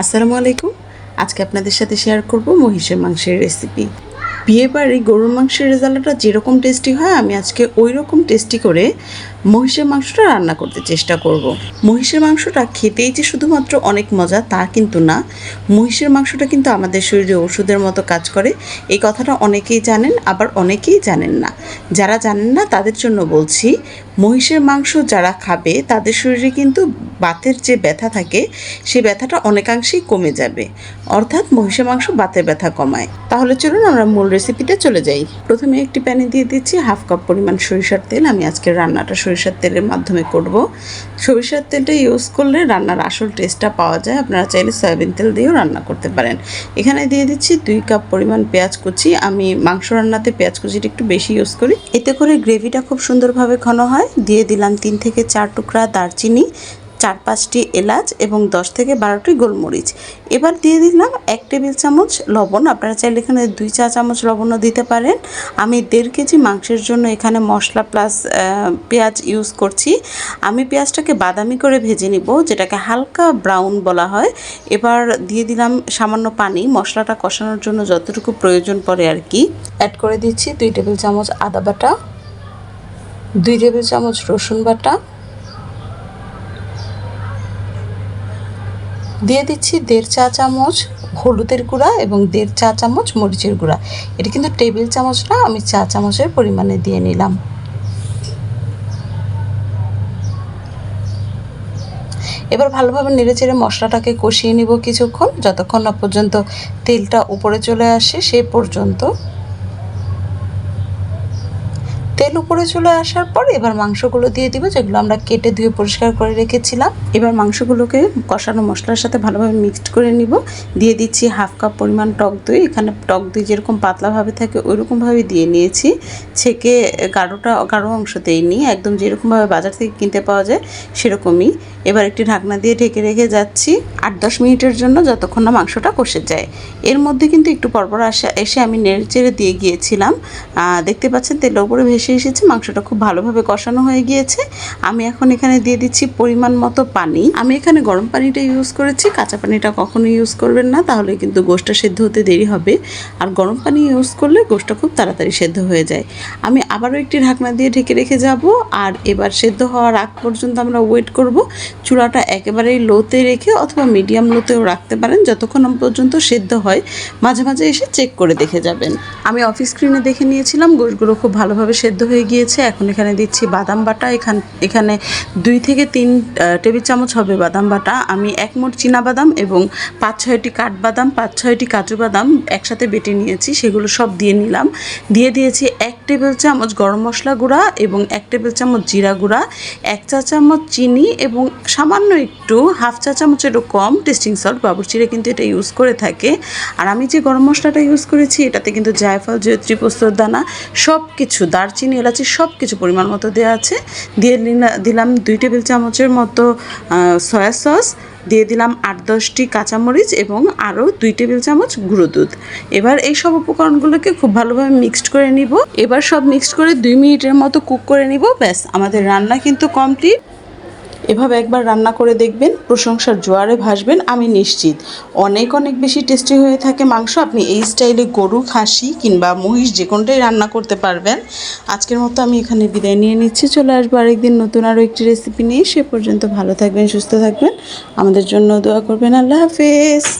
আসসালামু আলাইকুম। আজকে আপনাদের সাথে শেয়ার করব মহিষের মাংসের রেসিপি বিয়েবাড়ি গরুর মাংসের রেজাল্টটা যেরকম টেস্টি হয়, আমি আজকে ওই রকম টেস্টি করে মহিষের মাংসটা রান্না করতে চেষ্টা করব। মহিষের মাংসটা খেতেই যে শুধুমাত্র অনেক মজা তা কিন্তু না। মহিষের মাংসটা কিন্তু আমাদের শরীরে ওষুধের মতো কাজ করে। এই কথাটা অনেকেই জানেন, আবার অনেকেই জানেন না। যারা জানেন না, তাদের জন্য বলছি, মহিষের মাংস যারা খাবে, তাদের শরীরে কিন্তু বাতের যে ব্যথা থাকে সেই ব্যথাটা অনেকাংশেই কমে যাবে। অর্থাৎ মহিষের মাংস বাতের ব্যথা কমায়। তাহলে চলুন আমরা মূল রেসিপিতে চলে যাই। প্রথমে একটি প্যানে দিয়ে দিচ্ছি হাফ কাপ পরিমাণ সরিষার তেল। আমি আজকে রান্নাটা সরিষার তেলের মাধ্যমে করব। সরিষার তেলটা ইউজ করলে রান্নার আসল টেস্টটা পাওয়া যায়। আপনারা চাইলে সয়াবিন তেল দিয়েও রান্না করতে পারেন। এখানে দিয়ে দিচ্ছি দুই কাপ পরিমাণ পেঁয়াজ কুচি। আমি মাংস রান্নাতে পেঁয়াজ কুচিটা একটু বেশি ইউজ করি। এতে করে গ্রেভিটা খুব সুন্দরভাবে ঘন হয়। দিয়ে দিলাম তিন থেকে চার টুকরা দারচিনি। চার পাঁচটি এলাচ এবং দশ থেকে বারোটি গোলমরিচ। এবার দিয়ে দিলাম এক টেবিল চামচ লবণ। আপনারা চাইলে এখানে দুই চা চামচ লবণও দিতে পারেন। আমি দেড় কেজি মাংসের জন্য এখানে মশলা প্লাস পেঁয়াজ ইউজ করছি। আমি পেঁয়াজটাকে বাদামি করে ভেজে নিব, যেটাকে হালকা ব্রাউন বলা হয়। এবার দিয়ে দিলাম সামান্য পানি। মশলাটা কষানোর জন্য যতটুকু প্রয়োজন পড়ে আর কি। অ্যাড করে দিচ্ছি দুই টেবিল চামচ আদা বাটা, দুই টেবিল চামচ রসুন বাটা দিয়ে দিচ্ছি দেড় চা চামচ হলুদের গুঁড়া এবং দেড় চা চামচ মরিচের গুঁড়া। এটা কিন্তু টেবিল চামচ না, আমি চা চামচের পরিমাণে দিয়ে নিলাম। এবার ভালোভাবে নেড়েচেড়ে মশলাটাকে কষিয়ে নিব কিছুক্ষণ, যতক্ষণ না পর্যন্ত তেলটা উপরে চলে আসে, সে পর্যন্ত তেল উপরে চলে আসার পর এবার মাংসগুলো দিয়ে দিব, যেগুলো আমরা কেটে ধুয়ে পরিষ্কার করে রেখেছিলাম। এবার মাংসগুলোকে কষানো মশলার সাথে ভালোভাবে মিক্সড করে নিব। দিয়ে দিচ্ছি হাফ কাপ পরিমাণ টক দই। এখানে টক দই যেরকম পাতলাভাবে থাকে ওই রকমভাবে দিয়ে নিয়েছি। ছেঁকে গাঢ়টা, গাঢ় অংশ দিইনি একদম যেরকমভাবে বাজার থেকে কিনতে পাওয়া যায়, সেরকমই। এবার একটি ঢাকনা দিয়ে ঢেকে রেখে যাচ্ছি আট দশ মিনিটের জন্য, যতক্ষণ না মাংসটা কষে যায়। এর মধ্যে কিন্তু একটু পরপর আসা, এসে আমি নেড়ে চেড়ে দিয়ে গিয়েছিলাম। দেখতে পাচ্ছেন তেলের উপরে ভেসে এসেছে, মাংসটা খুব ভালোভাবে কষানো হয়ে গিয়েছে। আমি এখন এখানে দিয়ে দিচ্ছি পরিমাণ মতো পানি। আমি এখানে গরম পানিটা ইউজ করেছি, কাঁচা পানিটা কখনো ইউজ করবেন না, তাহলে কিন্তু গোষ্ঠটা সেদ্ধ হতে দেরি হবে। আর গরম পানি ইউজ করলে গোষ্ঠটা খুব তাড়াতাড়ি সেদ্ধ হয়ে যায়। আমি আবারও একটি ঢাকনা দিয়ে ঢেকে রেখে যাব, আর এবার সেদ্ধ হওয়ার আগ পর্যন্ত আমরা ওয়েট করব। চূড়াটা একেবারেই লোতে রেখে অথবা মিডিয়াম লোতেও রাখতে পারেন, যতক্ষণ পর্যন্ত সেদ্ধ হয়। মাঝে মাঝে এসে চেক করে দেখে যাবেন। আমি অফিস স্ক্রিনে দেখে নিয়েছিলাম গোশগুলো খুব ভালোভাবে সেদ্ধ হয়ে গিয়েছে। এখন এখানে দিচ্ছি বাদাম বাটা। এখান এখানে দুই থেকে তিন টেবিল চামচ হবে বাদাম বাটা। আমি এক মোট বাদাম এবং পাঁচ ছয়টি কাঠবাদাম পাঁচ ছয়টি কাজু বাদাম একসাথে বেটে নিয়েছি। সেগুলো সব দিয়ে নিলাম। দিয়ে দিয়েছি এক টেবিল চামচ গরম মশলা গুঁড়া এবং এক টেবিল চামচ জিরা গুঁড়া, এক চা চামচ চিনি এবং সামান্য একটু হাফ চা চামচেরও কম টেস্টিং সল্ট। বাবুরচিরা কিন্তু এটা ইউজ করে থাকে। আর আমি যে গরম মশলাটা ইউজ করেছি, এটাতে কিন্তু জায়ফল, জয়ত্রী পোস্তর দানা সব কিছু দারচিনি এলাচি সব কিছু পরিমাণ মতো দেওয়া আছে। দিয়ে দিলাম দুই টেবিল চামচের মতো সয়া সস দিয়ে দিলাম আট দশটি কাঁচামরিচ এবং আরও দুই টেবিল চামচ গুঁড়ো দুধ। এবার এই সব উপকরণগুলোকে খুব ভালোভাবে মিক্সড করে নিব। এবার সব মিক্সড করে দুই মিনিটের মতো কুক করে নিব। ব্যাস, আমাদের রান্না কিন্তু কমপ্লিট এভাবে একবার রান্না করে দেখবেন, প্রশংসার জোয়ারে ভাসবেন, আমি নিশ্চিত। অনেক অনেক বেশি টেস্টি হয়ে থাকে মাংস। আপনি এই স্টাইলে গরু, খাসি কিংবা মহিষ যে কোনটাই রান্না করতে পারবেন। আজকের মতো আমি এখানে বিদায় নিয়ে নিচ্ছি। চলে আসব আরেকদিন নতুন আরও একটি রেসিপি নিয়ে। সে পর্যন্ত ভালো থাকবেন, সুস্থ থাকবেন। আমাদের জন্য দোয়া করবেন। আল্লাহ হাফেজ।